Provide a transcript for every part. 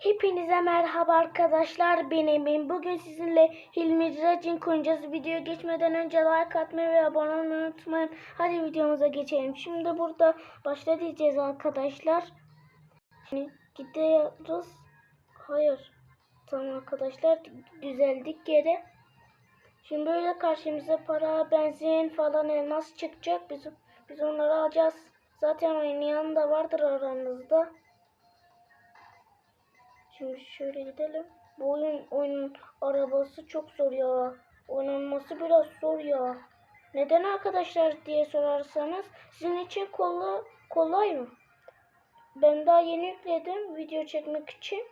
Hepinize merhaba arkadaşlar ben. Bugün sizinle Hilmi Cıracın konuşacağız. Videoya geçmeden önce like atmayı ve abone olmayı unutmayın. Hadi videomuza geçelim. Şimdi burada başla diyeceğiz arkadaşlar. Şimdi gidiyoruz. Hayır. Tamam arkadaşlar düzeldik geri. Şimdi böyle karşımıza para, benzin falan elmas çıkacak. Biz, biz onları alacağız. Zaten oynayan da vardır aranızda. Şimdi şöyle gidelim. Bu oyun, oyunun arabası çok zor ya. Oynanması biraz zor ya. Neden arkadaşlar diye sorarsanız sizin için kolay, kolay mı? Ben daha yeni yükledim video çekmek için.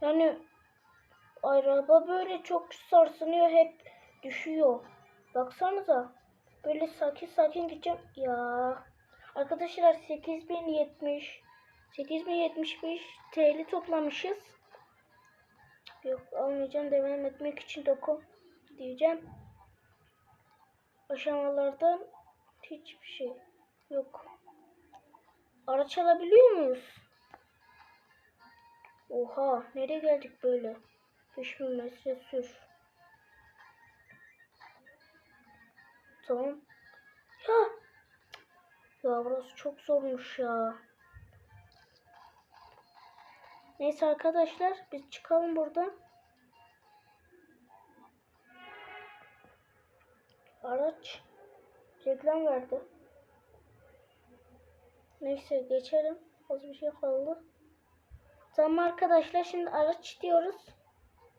Yani araba böyle çok sarsınıyor hep düşüyor. Baksanıza. Böyle sakin sakin gideceğim. Ya. Arkadaşlar 8070 8075 TL toplamışız. Yok almayacağım devam etmek için doku diyeceğim. Aşamalardan hiçbir şey yok. Araç alabiliyor muyuz? Oha nereye geldik böyle? 5000 metre sür. Tamam. Ya. Ya burası çok zormuş ya. Neyse arkadaşlar biz çıkalım buradan. Araç reklam verdi. Neyse geçelim. Az bir şey kaldı. Tamam arkadaşlar şimdi araç diyoruz.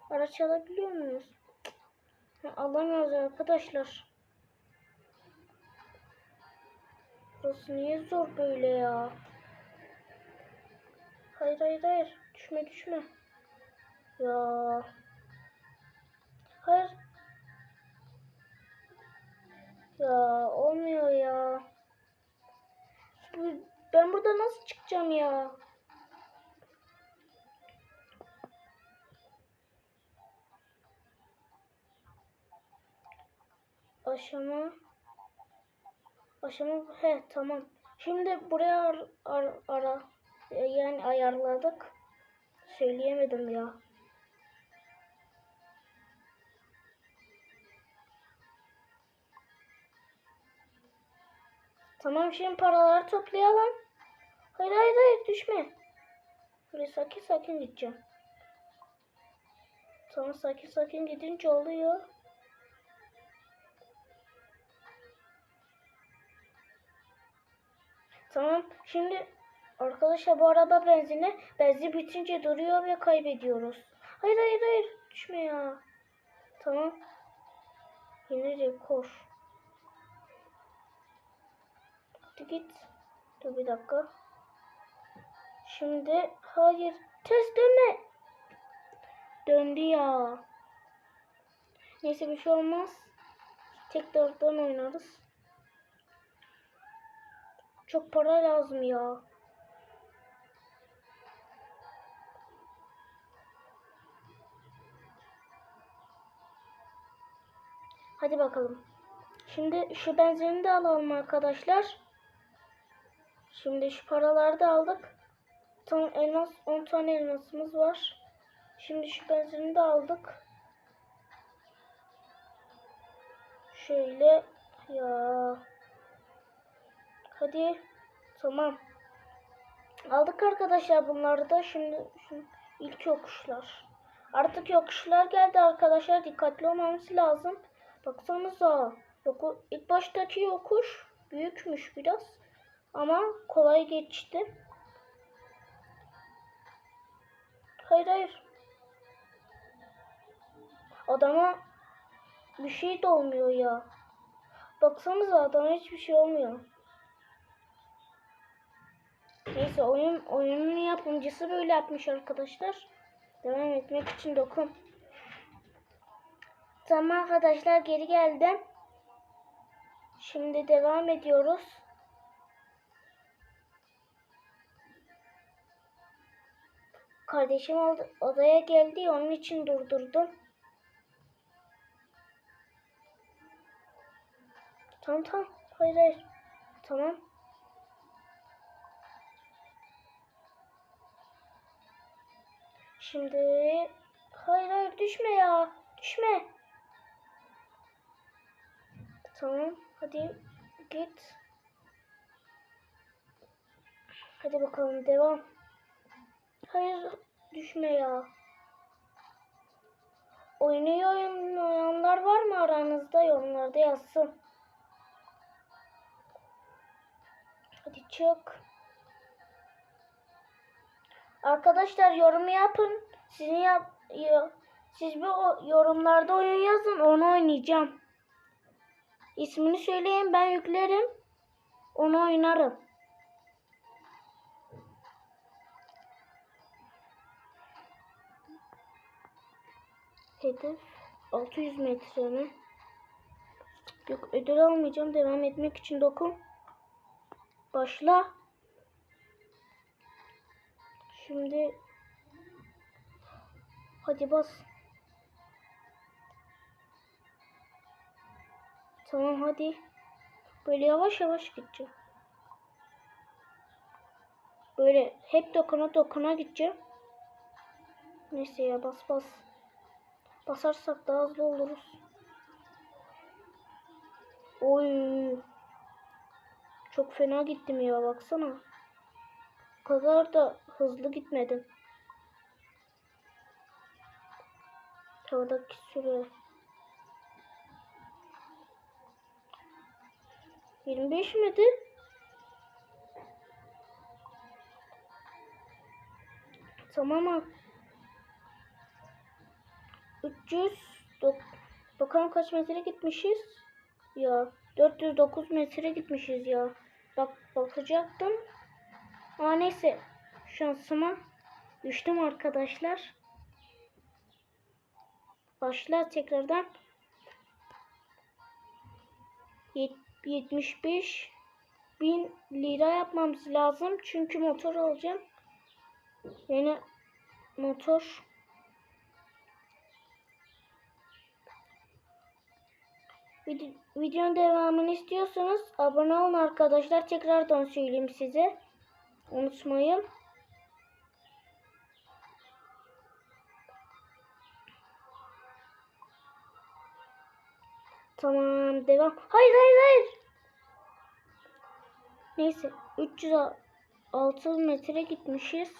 Araç alabiliyor muyuz? Alamıyoruz arkadaşlar. Burası niye zor böyle ya? Hayır hayır hayır. Düşme düşme. Ya. Hayır. Ya olmuyor ya. Ben burada nasıl çıkacağım ya? Aşama. Aşama. He tamam. Şimdi buraya ar, ar, ara. Yani ayarladık. Söyleyemedim ya. Tamam şimdi paraları toplayalım. Hayır hayır hayır düşme. Böyle sakin sakin gideceğim. Tamam sakin sakin gidince oluyor. Tamam şimdi arkadaşlar bu araba benzine benzin bitince duruyor ve kaybediyoruz. Hayır hayır hayır düşme ya. Tamam. Yine rekor. Hadi git. Dur bir dakika. Şimdi hayır ters dönme. Döndü ya. Neyse bir şey olmaz. Tekrardan oynarız. Çok para lazım ya. Hadi bakalım. Şimdi şu benzini de alalım arkadaşlar. Şimdi şu paraları da aldık. Tam elmas 10 tane elmasımız var. Şimdi şu benzini de aldık. Şöyle ya. Hadi. Tamam. Aldık arkadaşlar bunları da. Şimdi, şimdi ilk yokuşlar. Artık yokuşlar geldi arkadaşlar. Dikkatli olmamız lazım. Baksanıza. Yoku, ilk baştaki yokuş büyükmüş biraz. Ama kolay geçti. Hayır hayır. Adama bir şey de olmuyor ya. Baksanıza adama hiçbir şey olmuyor. Neyse oyun oyunun yapımcısı böyle yapmış arkadaşlar. Devam etmek için dokun. Tamam arkadaşlar geri geldim. Şimdi devam ediyoruz. Kardeşim odaya geldi onun için durdurdum. Tamam tamam. Hayır hayır. Tamam. Şimdi hayır hayır düşme ya. Düşme. Tamam hadi git. Hadi bakalım devam. Hayır düşme ya. Oyunu oynayanlar var mı aranızda? Yorumlarda yazsın. Hadi çık. Arkadaşlar yorum yapın. Sizin yap siz bir yorumlarda oyun yazın. Onu oynayacağım. İsmini söyleyin ben yüklerim. Onu oynarım. Hedef 600 metre mi? Yok ödül almayacağım. Devam etmek için dokun. Başla. Şimdi hadi bas. Tamam hadi. Böyle yavaş yavaş gideceğim. Böyle hep dokuna dokuna gideceğim. Neyse ya bas bas. Basarsak daha hızlı oluruz. Oy. Çok fena gittim ya baksana. O kadar da hızlı gitmedim. Havadaki süre. 25 miydi? Tamam abi. 300 dok- bakalım kaç metre gitmişiz? Ya 409 metre gitmişiz ya. Bak bakacaktım. Aa neyse şansıma düştüm arkadaşlar. Başla tekrardan. Yet- 75 bin lira yapmamız lazım. Çünkü motor alacağım. Yeni motor. Vid- videonun devamını istiyorsanız abone olun arkadaşlar. Tekrardan söyleyeyim size. Unutmayın. Tamam devam. Hayır hayır hayır. Neyse 306 metre gitmişiz.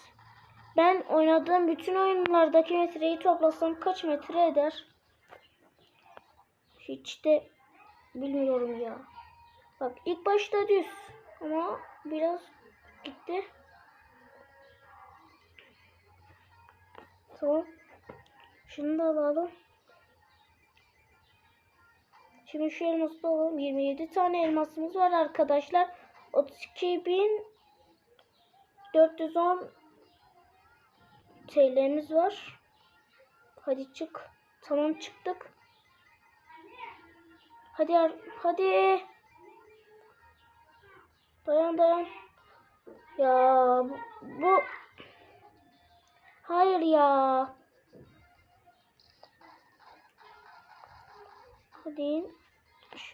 Ben oynadığım bütün oyunlardaki metreyi toplasam kaç metre eder? Hiç de bilmiyorum ya. Bak ilk başta düz ama biraz gitti. Tamam. Şunu da alalım. Şimdi şu elması da alalım. 27 tane elmasımız var arkadaşlar. 32.410 TL'miz var. Hadi çık. Tamam çıktık. Hadi hadi. Dayan dayan. Ya bu, bu... Hayır ya. Hadi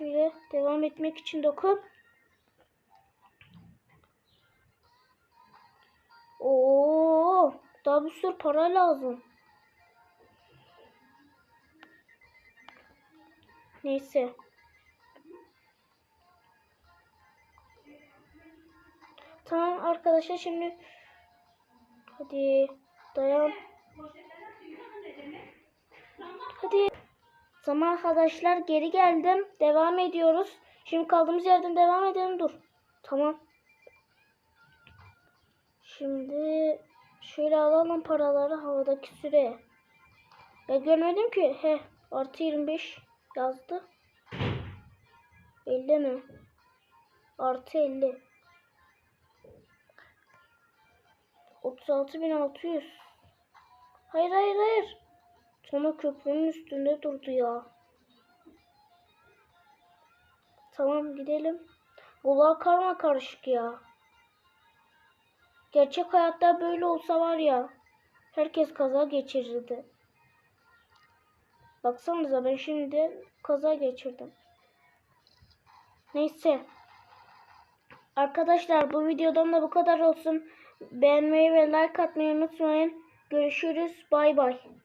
şöyle devam etmek için dokun. Oo, daha bir sürü para lazım. Neyse. Tamam arkadaşlar şimdi hadi dayan. Hadi. Tamam arkadaşlar geri geldim. Devam ediyoruz. Şimdi kaldığımız yerden devam edelim. Dur. Tamam. Şimdi şöyle alalım paraları havadaki süre. Ya görmedim ki. He artı 25 yazdı. 50 mi? Artı 50. 36.600. Hayır hayır hayır. Sonra köprünün üstünde durdu ya. Tamam gidelim. Bunlar karma karışık ya. Gerçek hayatta böyle olsa var ya. Herkes kaza geçirirdi. Baksanıza ben şimdi kaza geçirdim. Neyse. Arkadaşlar bu videodan da bu kadar olsun. Beğenmeyi ve like atmayı unutmayın. Görüşürüz. Bay bay.